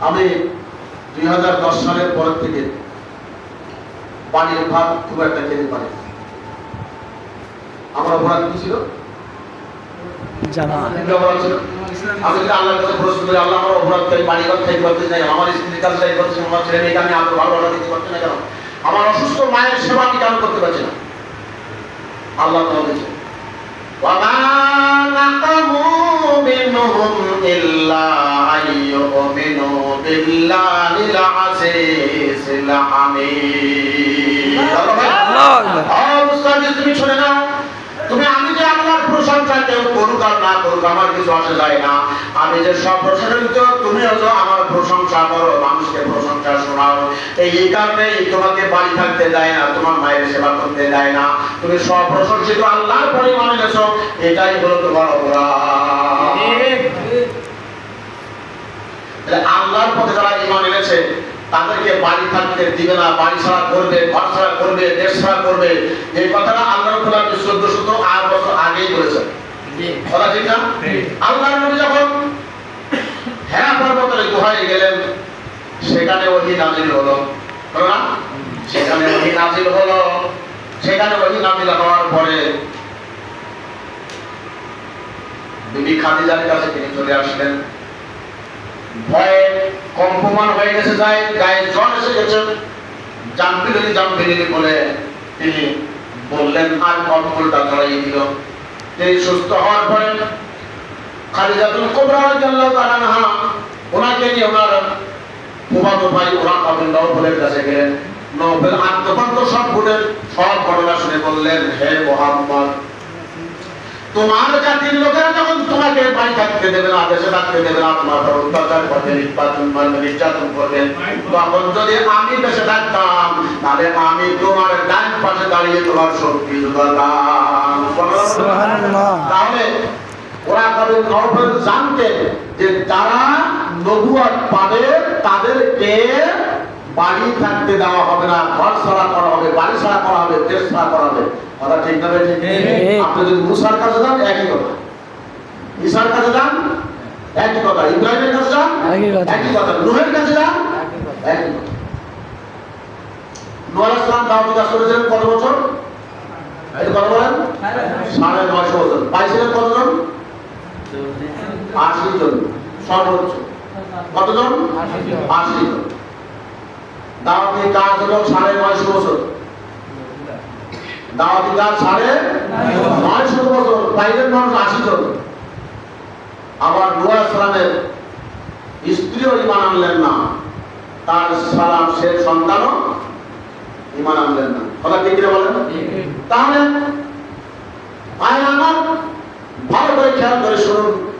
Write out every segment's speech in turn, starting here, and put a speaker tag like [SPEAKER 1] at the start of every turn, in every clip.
[SPEAKER 1] আমি দুই হাজার দশ সালের পর থেকে পানির ভাত খুব একটা খেতে পারি। আমার অপরাধ কি ছিল? আমি যদি আল্লাহর কাছে প্রশ্ন করি আল্লাহ আমার অপরাধ পানি আমার স্ত্রীর কাছে যাই করছে আমার ছেলে মেয়েকে আমি আপনার ভালো ভালো দিতে পারছি না কেন? আমার অসুস্থ মায়ের সেবা আমি কেন করতে পারছি না? আল্লাহ وما نقموا منهم إلا أن يؤمنوا بالله العزيز الحميد
[SPEAKER 2] আল্লাহু আকবার।
[SPEAKER 1] অবস্থায় তুমি শুনে নাও প্রশংসা কেউ করুক আর না করুক, আমার কিছু আসে যায় না। আমি যে সব প্রশংসিত তুমি হলো আমার প্রশংসা করো, মানুষকে প্রশংসা শোনাও। এই কারণে তোমাকে বাড়ি থাকতে দেয় না, তোমার মায়ের সেবা করতে দেয় না। তুমি সব প্রশংসিত আল্লাহর পরিমাণে গেছো এটাই হলো তোমার অপরাধ। আল্লাহর পথে যারা ইমান এনেছে, তাদেরকে বাড়ি থাকতে দিবে না, বাড়ি ছাড়া করবে, ঘর ছাড়া করবে, দেশ ছাড়া করবে। এই কথাটা আল্লাহ রব্বুল আলামিন চোদ্দ শত আট বছর আগেই বলেছেন। কথা ঠিক না? আল্লাহ নবী যখন হ্যাঁ পর্বতের গুহায় গেলেন সেখানে ওহি নাজিল হলো। না? সেখানে ওহি নাজিল হলো। সেখানে ওহি নাজিল হওয়ার পরে বিবি খাদিজার কাছে তিনি চলে আসলেন। ভয়ে কম্পমান হয়ে গেছে যায় গায়ে জ্বর এসে গেছে। জাম্পিলি জাম্পিলি বলে তিনি বললেন আর কম্বলটা ধরাই দিল। সুস্থ হওয়ার পরে ওনাকে নিয়ে ওনার ভাই কাছে গেলেন। আত্মপান্ত সব বলে সব ঘটনা শুনে বললেন, হে মোহাম্মদ, তোমার জাতির লোকেরা যখন তোমাকে বাড়ি থাকতে দেবে না, দেশে থাকতে দেবে না, তোমার উপর অত্যাচার করবে নির্বাচন করবে নির্যাতন করবে, তখন যদি আমি দেশে থাকতাম তাহলে আমি তোমার ডান পাশে দাঁড়িয়ে তোমার শক্তি তাহলে ওরা কবে নরফেল জানতেন যে যারা নবুয়াত পাবে তাদেরকে বাড়ি থাকতে দেওয়া হবে না ঘর ছাড়া করা হবে বাড়ি ছাড়া করা হবে দেশ ছাড়া করা হবে। কথা ঠিক না
[SPEAKER 2] ঠিক।
[SPEAKER 1] আপনি যদি মুসার কাছে যান একই কথা। ঈশার কাছে যান একই কথা। ইব্রাহিমের কাছে যান
[SPEAKER 2] একই কথা।
[SPEAKER 1] একই কথা। নুহের কাছে যান একই কথা। নোয়াল ইসলাম দাওয়াতি কাজ করেছিলেন কত বছর? সাড়ে নয়শো বছর। পাইছিলেন কতজন? আশি জন। সর্বোচ্চ। কতজন? আশি জন। দাওয়াতি কাজ হলো সাড়ে নয়শো বছর। দাওয়াতি কাজ সাড়ে নয়শো বছর। পাইলেন মানুষ আশি জন। আবার নুয়া সালামের স্ত্রীও ইমান আনলেন না। তার সালাম সে সন্তানও ইমান আনলেন না। কথা ঠিক কিনা বলেন? তাহলে আয় আমার ভালো করে খেয়াল করে শুনুন।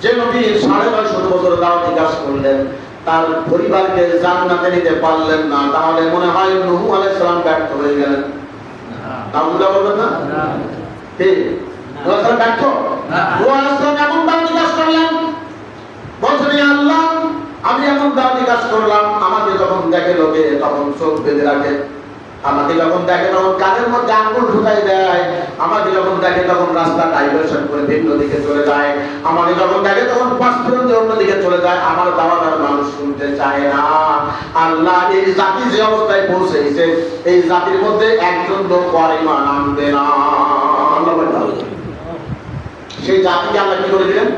[SPEAKER 1] যে নবী সাড়ে নয় শত বছর দাওয়াতি কাজ করলেন তার পরিবারকে জান্নাতে নিতে পারলেন না। তাহলে মনে হয় নহু আলাইহিস সালাম ব্যর্থ হয়ে গেলেন। তাহলে বলবেন না? ঠিক ব্যর্থ এমন দাওয়াতি কাজ করলেন বলছেন "ইয়া আল্লাহ আমি এমন দাওয়াতি কাজ করলাম, আমাকে যখন দেখে লোকে তখন চোখ বেঁধে রাখে। আমাকে যখন দেখে তখন কানের মধ্যে আঙ্গুল ঢুকাই দেয়। আমাকে যখন দেখে তখন রাস্তা ডাইভার্সন করে ভিন্ন দিকে চলে যায়। আমাকে যখন দেখে তখন পাঁচপুরন অন্য দিকে চলে যায়। আমার দাওয়াত আর মানুষ শুনতে চায় না। আল্লাহ এই জাতি যে অবস্থায় পৌঁছেছে, এই জাতির মধ্যে একজন লোক পরিমাণ আনবে না। সেই জাতিকে আল্লাহ কি করে দিলেন?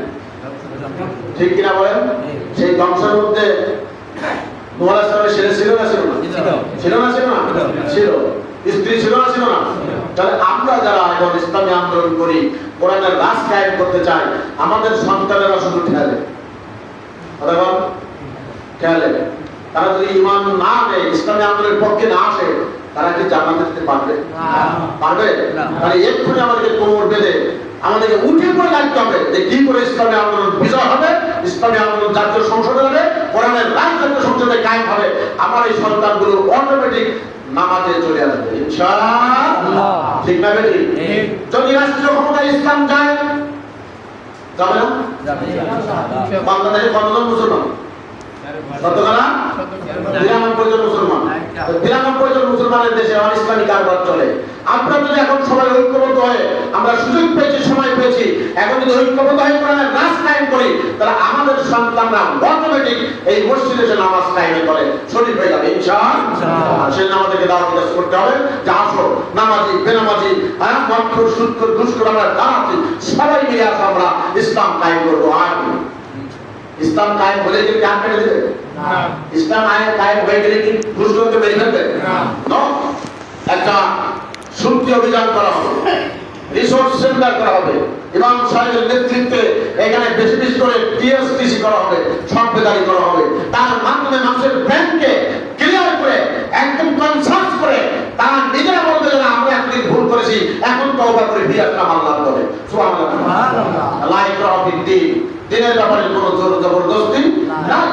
[SPEAKER 1] ঠিক কিনা বলেন? সেই ধ্বংসের মধ্যে নোয়াল ছেলে ছিল না ছিল না? ছিল। না ছিল না? ছিল। স্ত্রী ছিল না ছিল না? তাহলে আমরা যারা এখন ইসলামী আন্দোলন করি কোরআনের রাজ কায়েম করতে চাই আমাদের সন্তানেরা শুধু ঠেলে কথা তারা যদি ইমান না নেয় ইসলামী আন্দোলনের পক্ষে না আসে তারা কি জান্নাতে যেতে পারবে? পারবে। তাহলে এক্ষুনি আমাদেরকে কোমর বেঁধে আমাদেরকে উঠে পড়ে লাগতে হবে যে কি করে ইসলামী আন্দোলন বিজয় হবে ইসলামী আন্দোলন জাতীয় সংসদে হবে কোরআনের রাজ জাতীয় সংসদে কায়েম হবে আমার এই সন্তানগুলো অটোমেটিক নামাজে চলে আসবে। ইনশাআল্লাহ। ঠিক না বেটি? যদি রাষ্ট্রীয় ক্ষমতা ইসলাম যায় যাবে না? বাংলাদেশে কতজন মুসলমান? কতখানা বিরানব্বই জন মুসলমান। বিরানব্বই জন মুসলমানের দেশে অন ইসলামী কারবার চলে। আমরা যদি এখন সবাই ঐক্যবদ্ধ হয়ে আমরা সুযোগ পেয়েছি সময় পেয়েছি এখন যদি ঐক্যবদ্ধ হয়ে কোরআনের নাচ কায়েম করি তাহলে আমাদের সন্তানরা অটোমেটিক এই মসজিদে এসে নামাজ কায়েমে করে শরীর হয়ে যাবে ইনশাআল্লাহ। সেই নামাজকে দাওয়াত করতে হবে যে আসো নামাজি বেনামাজি হ্যাঁ মন্ত্র সুৎকর দুষ্কর আমরা দাঁড়াচ্ছি সবাই মিলে আসো আমরা ইসলাম কায়েম করব আর ইসলাম কায়েম হলে কি কান কেটে দেবে? ইসলাম আয় কায়েম হয়ে গেলে কি দুষ্কর্মকে মেরে ফেলবে? No. শুদ্ধি অভিযান করা হবে। রিসোর্স সেন্টার করা হবে। ইমাম সাহেবের নেতৃত্বে এখানে বেশি বেশি করে টিএসটিসি করা হবে সম্পেদারি করা হবে। তার মাধ্যমে মানুষের ব্যাংকে ক্লিয়ার করে একদম কনসার্স করে তারা নিজেরা বলবে যে না, আমরা একদিন ভুল করেছি এখন তওবা করে ফিরে আসলাম আল্লাহ করে সুবহানাল্লাহ। লাইক রফিক দিন। দিনের ব্যাপারে কোনো জোর জবরদস্তি নাই।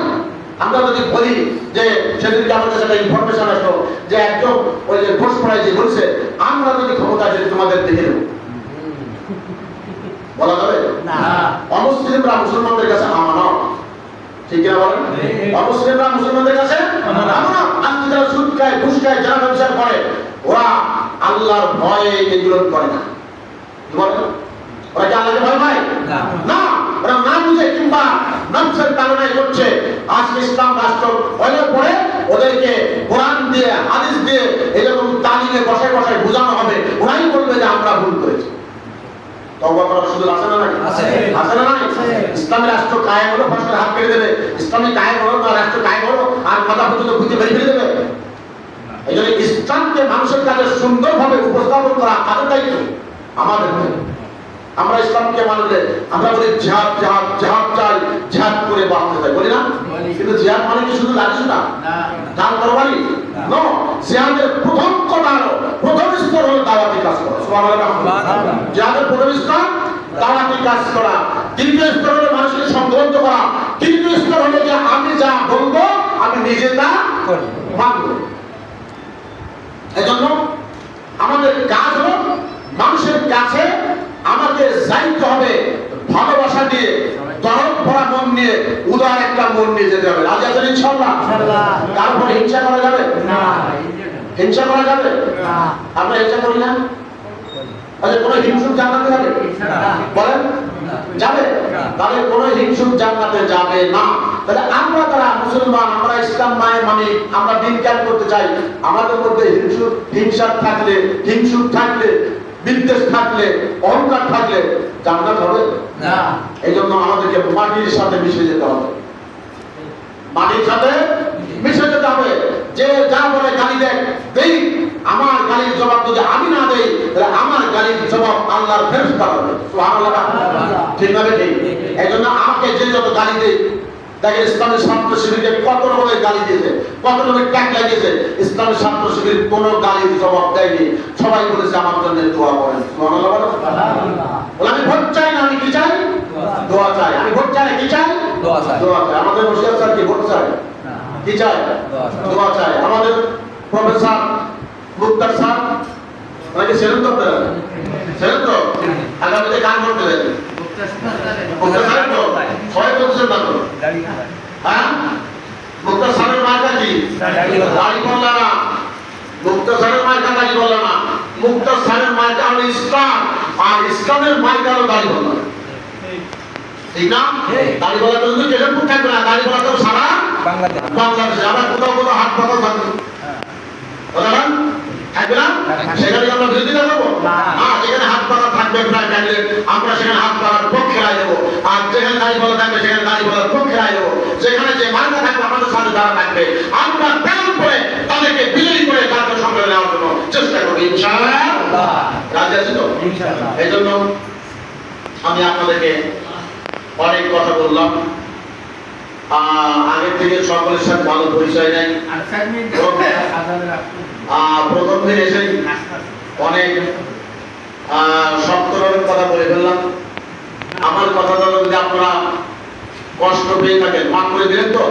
[SPEAKER 1] আমরা যদি বলি যে সেদিনকে আমাদের একটা ইনফরমেশন আসলো যে একজন ওই যে ঘোষ পড়ায় যে বলছে আমরা যদি ক্ষমতা আছে তোমাদের দেখে নেব। বলা যাবে? অমুসলিমরা মুসলমানদের কাছে আমানত। ঠিক কিনা বলেন? অমুসলিমরা মুসলমানদের কাছে আমানত। আজকে যারা সুদ খায় ঘুষ খায় যারা ব্যবসা করে ওরা আল্লাহর ভয়ে এগুলো করে না। কি বলেন? ওরা কি আল্লাহকে ভয় পায়? না। ওরা না বুঝে কিংবা নফসের কারণে করছে আজকে ইসলাম রাষ্ট্র হলে পরে ওদেরকে কোরআন দিয়ে হাদিস দিয়ে এরকম তালিমে বসে বসে বোঝানো হবে। ওরাই বলবে যে আমরা ভুল করেছি। তওবা করার সুযোগ আছে না নাই?
[SPEAKER 3] আছে।
[SPEAKER 1] আছে না নাই? ইসলামী রাষ্ট্র কায়েম হলো ফসলের হাত কেটে দেবে। ইসলামী কায়েম হলো না রাষ্ট্র কায়েম হলো আর মাথা পর্যন্ত ফেলে দেবে। এই জন্য ইসলামকে মানুষের কাছে সুন্দরভাবে উপস্থাপন করা তাদের দায়িত্ব? আমাদের। আমরা ইসলামকে মানলে আমরা বলি জিহাদ জিহাদ জিহাদ চাই জিহাদ করে বাঁচতে চাই। বলি না? কিন্তু জিহাদ মানে কি শুধু লাঠি না? দান তরবারি? নো। জিহাদের প্রথম কথা হলো প্রথম স্তর হলো দাওয়াতি কাজ করা। সুবহানাল্লাহ। জিহাদের প্রথম স্তর দাওয়াতি কাজ করা। দ্বিতীয় স্তর হলো মানুষকে সংগ্রহ করা। তৃতীয় স্তর হলো যে আমি যা বলব আমি নিজে তা মানবো। এজন্য আমাদের কাজ হলো মানুষের কাছে আমাদের যাইতে হবে ভালোবাসা দিয়ে দরদ ভরা মন নিয়ে উদার একটা মন নিয়ে যেতে হবে। রাজি আছেন ইনশাল্লাহ তারপরে হিংসা করা যাবে? হিংসা করা যাবে? আমরা হিংসা করি না? আচ্ছা কোনো হিংসুক জান্নাতে যাবে বলেন। যাবে? তাহলে কোন হিংসুক জান্নাতে যাবে না। তাহলে আমরা তারা মুসলমান আমরা ইসলাম মায়ের মানে আমরা দিন করতে চাই। আমাদের মধ্যে হিংসুক হিংসা থাকলে হিংসুক থাকলে বিদ্বেষ থাকলে অহংকার থাকলে জান্নাত হবে? এই জন্য আমাদেরকে মাটির সাথে মিশে যেতে হবে। মাটির সাথে মিশে যেতে হবে। যে যা বলে গালি দেয় দেই। আমার গালির জবাব যদি আমি না দেই তাহলে আমার গালির জবাব আল্লাহর ফেরেশতা হবে। ঠিক না ঠিক? এই জন্য আমাকে যে যত গালি দেয় দেখেন ইসলামের ছাত্র শিবিরকে কত রকমের গালি দিয়েছে কত রকমের ট্যাগ লাগিয়েছে ইসলামের ছাত্র শিবির কোনো গালির জবাব দেয়নি। সবাই বলেছে আমার জন্য দোয়া করেন। আমি ভোট চাই না আমি কি চাই। দোয়া চাই। আমি ভোট চাই না কি চাই?
[SPEAKER 3] দোয়া চাই।
[SPEAKER 1] আমাদের মুশকিল স্যার কি ভোট চাই কি চাই।
[SPEAKER 3] দোয়া চাই।
[SPEAKER 1] আমাদের প্রফেসর মুক্তার স্যার নাকি সেরেন তো আপনারা? সেরেন তো? আগামীতে গান করতে দেবেন মুক্তার স্যারের তো? সবাই করছেন না তো হ্যাঁ? মুক্তার স্যারের মার্কা কি? দাড়ি বললা না। মুক্তার স্যারের মার্কা দাড়ি বললা না। মুক্তার স্যারের মার্কা হলো ইসলাম। আর ইসলামের মার্কা হলো দাড়ি বললা ঠিক না। বলা তো শুধু কেশবপুর থাকবে না বলা তো সারা
[SPEAKER 3] বাংলাদেশ।
[SPEAKER 1] আমরা কোথাও কোথাও হাট পাতা থাকবে। বললাম থাকবে না? সেখানে কি আমরা বিরোধিতা করব?
[SPEAKER 3] না।
[SPEAKER 1] না যেখানে হাত পাতা থাকবে প্রায় ক্যান্ডিডেট আমরা সেখানে হাত পাতার পক্ষে রায় দেবো। আর যেখানে দাড়ি বলা থাকবে সেখানে দাড়ি বলার পক্ষে রায় দেবো। যেখানে যে মার্কা থাকবে আমাদের সাথে যারা থাকবে আমরা প্ল্যান করে তাদেরকে বিজয়ী করে তাদের সঙ্গে নেওয়ার জন্য চেষ্টা করব। ইনশাআল্লাহ। রাজি আছি তো। এই জন্য আমি আপনাদেরকে অনেক কথা বললাম। আগের থেকে সকলের সাথে ভালো পরিচয় নেই। প্রথম দিন এসে অনেক শক্ত কথা বলে ফেললাম। আমার কথা কথাটা যদি আপনারা কষ্ট পেয়ে থাকেন মাফ করে দিলেন তো?